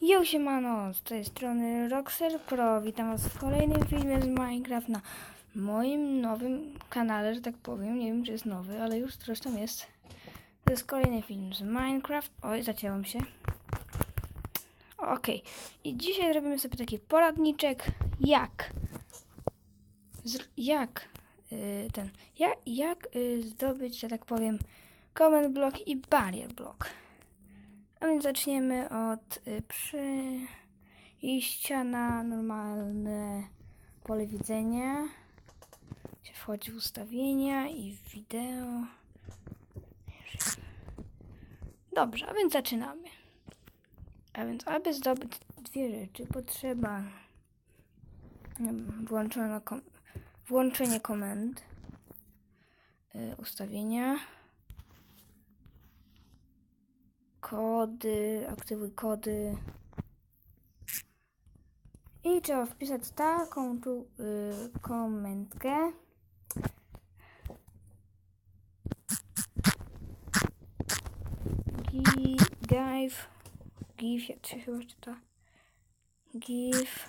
Yo siemano, z tej strony Roxer Pro, witam was w kolejnym filmie z Minecraft na moim nowym kanale, że tak powiem, nie wiem czy jest nowy, ale już zresztą jest. To jest kolejny film z Minecraft, oj zacięłam się. Okej, i dzisiaj robimy sobie taki poradniczek, jak, jak y, ten, jak, jak y, zdobyć, że tak powiem, comment block i barrier block. A więc zaczniemy od y, przejścia na normalne pole widzenia. Gdzie wchodzi w ustawienia i w wideo. Dobrze, a więc zaczynamy. A więc, aby zdobyć dwie rzeczy, potrzeba mm, włączono kom włączenie komend, y, ustawienia, kody, aktywuj kody. I trzeba wpisać taką tu y, komendkę. Gi- Give, give, jak się chyba czyta? Give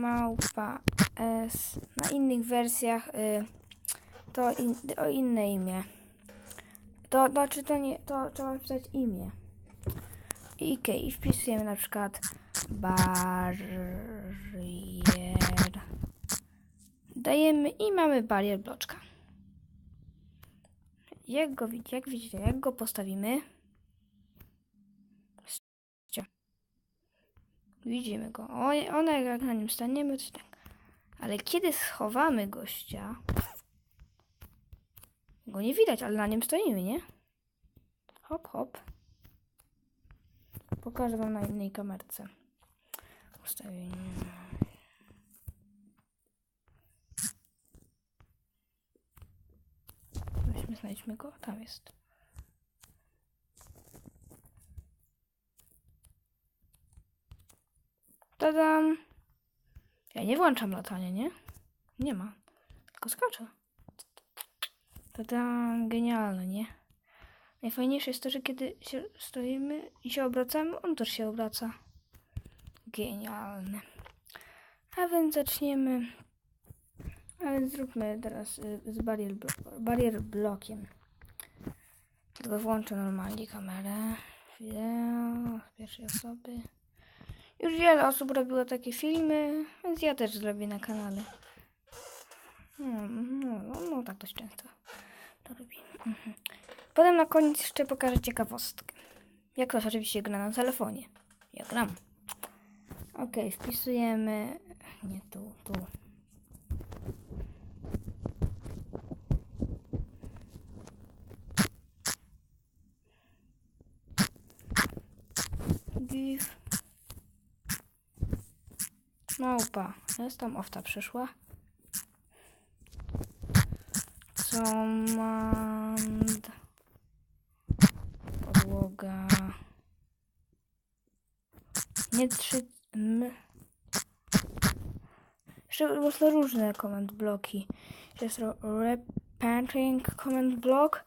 małpa s. Na innych wersjach y, to in, o inne imię. To znaczy to nie, to trzeba wpisać imię. I okej, i wpisujemy na przykład barrier. Dajemy i mamy barier bloczka. Jak go widzicie, jak widzicie, jak go postawimy? Widzimy go. O, ona jak na nim staniemy, to tak. Ale kiedy schowamy gościa, go nie widać, ale na nim stoimy, nie? Hop, hop. Pokażę wam na innej kamerce. Ustawienie. Weźmy, znajdźmy go. Tam jest. Tadam! Ja nie włączam latania, nie? Nie ma. Tylko skaczę. Tadam! Genialne, nie? Najfajniejsze jest to, że kiedy się stoimy i się obracamy, on też się obraca. Genialne. A więc zaczniemy. A więc zróbmy teraz y, z barier, barier blokiem. Tylko włączę normalnie kamerę. Wideo z pierwszej osoby. Już wiele osób robiło takie filmy, więc ja też zrobię na kanale. No, no, no, no tak dość często to robi. Mhm. Potem na koniec jeszcze pokażę ciekawostkę. Jak ktoś oczywiście gra na telefonie. Ja gram. Ok, wpisujemy. Nie tu, tu. Give. Małpa. Jest tam owca przyszła. Command. Podłoga. Nie trzy. M. Jeszcze można różne command bloki. Jest repainting command block,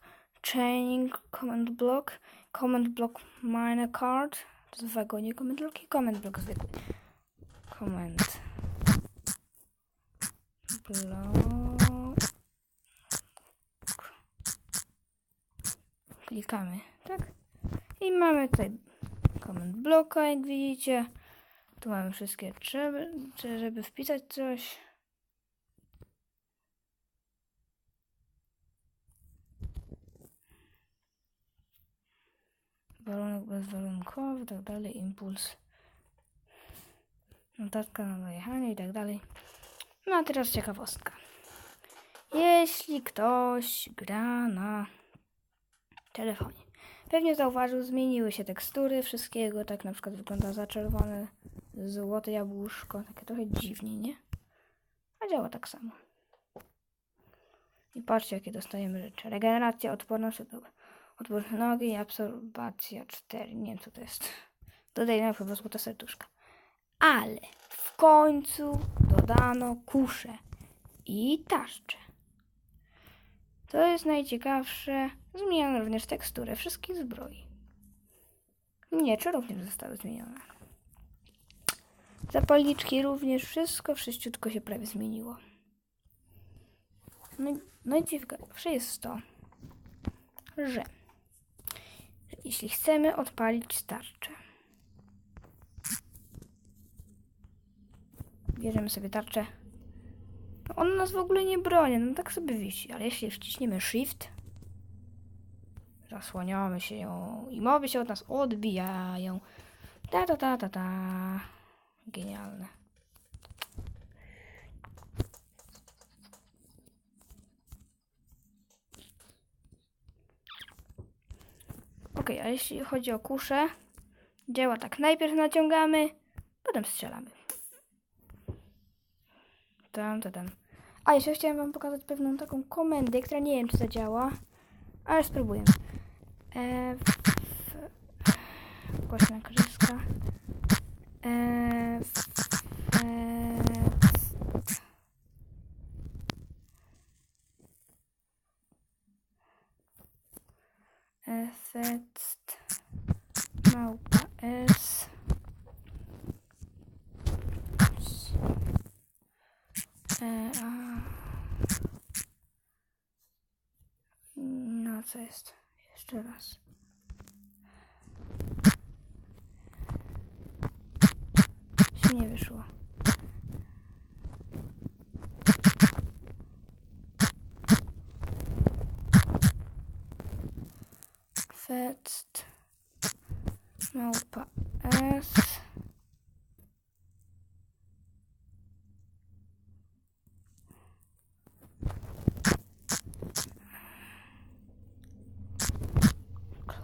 chaining command block, command block miner card. To jest wagonie command block i command block zwykły. Command block. Klikamy, tak? I mamy tutaj command bloka, jak widzicie. Tu mamy wszystkie trzeba, żeby wpisać coś. Warunek bezwarunkowy, tak dalej, impuls. Notatka na dojechanie i tak dalej. No a teraz ciekawostka. Jeśli ktoś gra na telefonie. Pewnie zauważył, zmieniły się tekstury wszystkiego, tak na przykład wygląda za czerwone złote jabłuszko, takie trochę dziwnie, nie? A działa tak samo. I patrzcie, jakie dostajemy rzeczy. Regeneracja, odporność, od- odporność nogi i absorbacja 4. Nie wiem, co to jest. Dodajmy chyba złote serduszka. Ale w końcu dodano kusze i tarcze. To jest najciekawsze. Zmieniono również teksturę wszystkich zbroi. Miecze również zostały zmienione. Zapalniczki również, wszystko wszyściutko się prawie zmieniło. No, no i ciekawsze jest to, że, jeśli chcemy odpalić tarczę, bierzemy sobie tarczę. No ona nas w ogóle nie broni, no tak sobie wisi, ale jeśli wciśniemy Shift, zasłaniamy się ją i mowy się od nas odbijają. Ta ta ta ta ta. Genialne. Ok, a jeśli chodzi o kuszę, działa tak. Najpierw naciągamy, potem strzelamy. Tam, tam, tam. A jeszcze chciałem wam pokazać pewną taką komendę, która nie wiem czy zadziała, ale spróbujemy. E, w, głośna kryska. E, w, e, Efekt małpa S. E, a. No co jest? Jeszcze raz. Się nie wyszło. Fetst małpa S.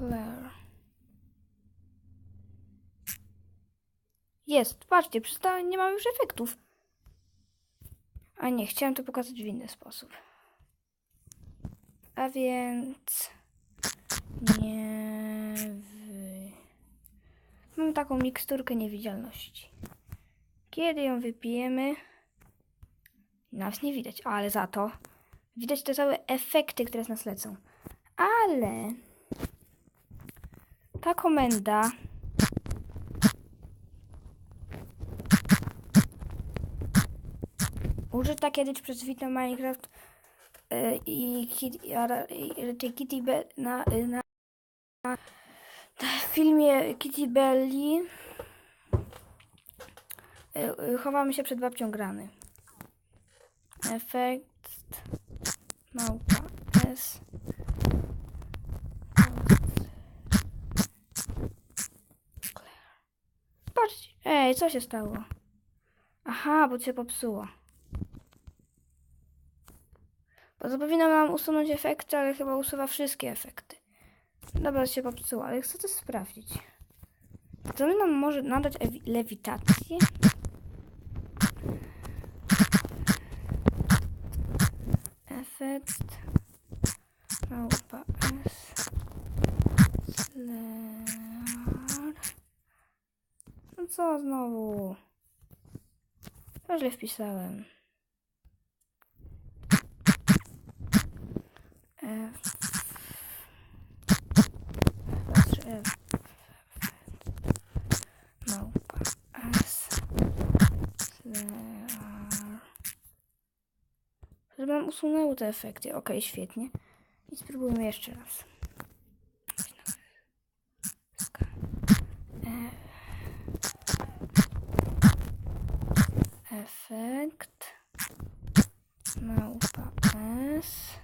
Claire. Jest, patrzcie, przestało, nie mam już efektów. A nie, chciałem to pokazać w inny sposób. A więc nie wy... Mam taką miksturkę niewidzialności. Kiedy ją wypijemy, nas nie widać, ale za to widać te całe efekty, które z nas lecą. Ale ta komenda. Użyta kiedyś przez Vita Minecraft e, i, Kit, i, ara- i raczej Kitty Be, na, na, na w filmie Kitty Belli. E, e, chowamy się przed babcią grany. Efekt małpa S Patrzcie. Ej, co się stało? Aha, bo się popsuło. Bo to powinno nam usunąć efekty, ale chyba usuwa wszystkie efekty. Dobra, się popsuło, ale chcę to sprawdzić. To nam może nadać ewi- lewitację? Efekt małpa S Slayer. No co znowu? To źle wpisałem. F. F. Małpa. S. Nam usunęły te efekty. Ok, świetnie. I spróbujmy jeszcze raz. Efekt. Małpa S.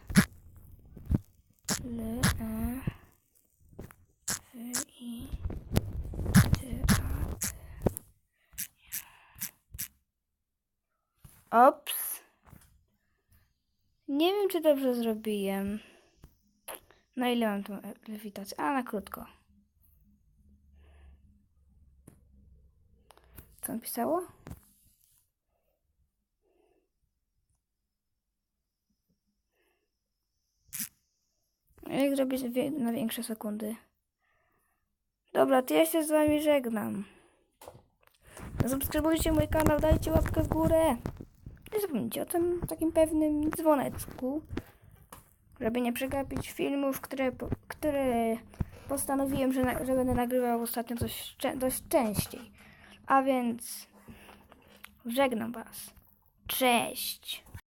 L. E. W. I. T. A. Ops. Nie wiem, czy dobrze zrobiłem. Na ile mam tą lewitację? A, na krótko. Co napisało? A Jak zrobić na większe sekundy? Dobra, to ja się z wami żegnam. Zasubskrybujcie mój kanał, dajcie łapkę w górę. Nie zapomnijcie o tym takim pewnym dzwoneczku, żeby nie przegapić filmów, które, które postanowiłem, że, na, że będę nagrywał ostatnio dość, dość częściej. A więc żegnam Was. Cześć!